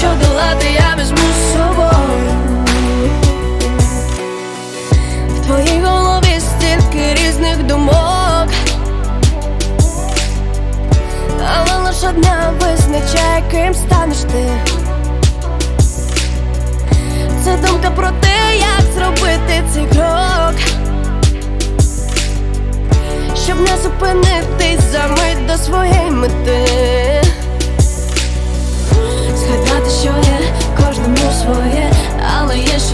що долати я візьму з собою. В твоїй голові стільки різних думок. Але лише одна визначає, ким станеш ти. Це думка про те,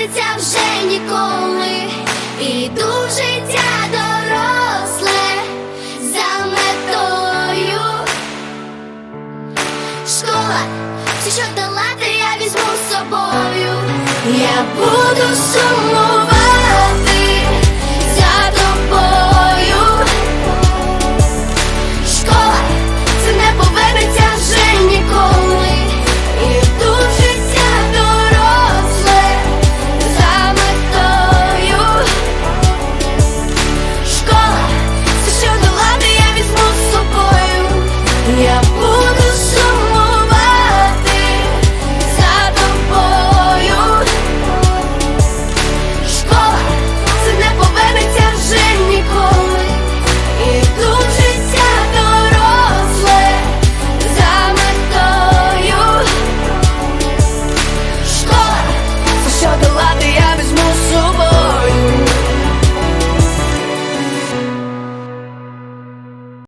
повернеться вже ніколи. Іду життя доросле за метою. Школа, все, що долати, я візьму з собою. Я буду сумувати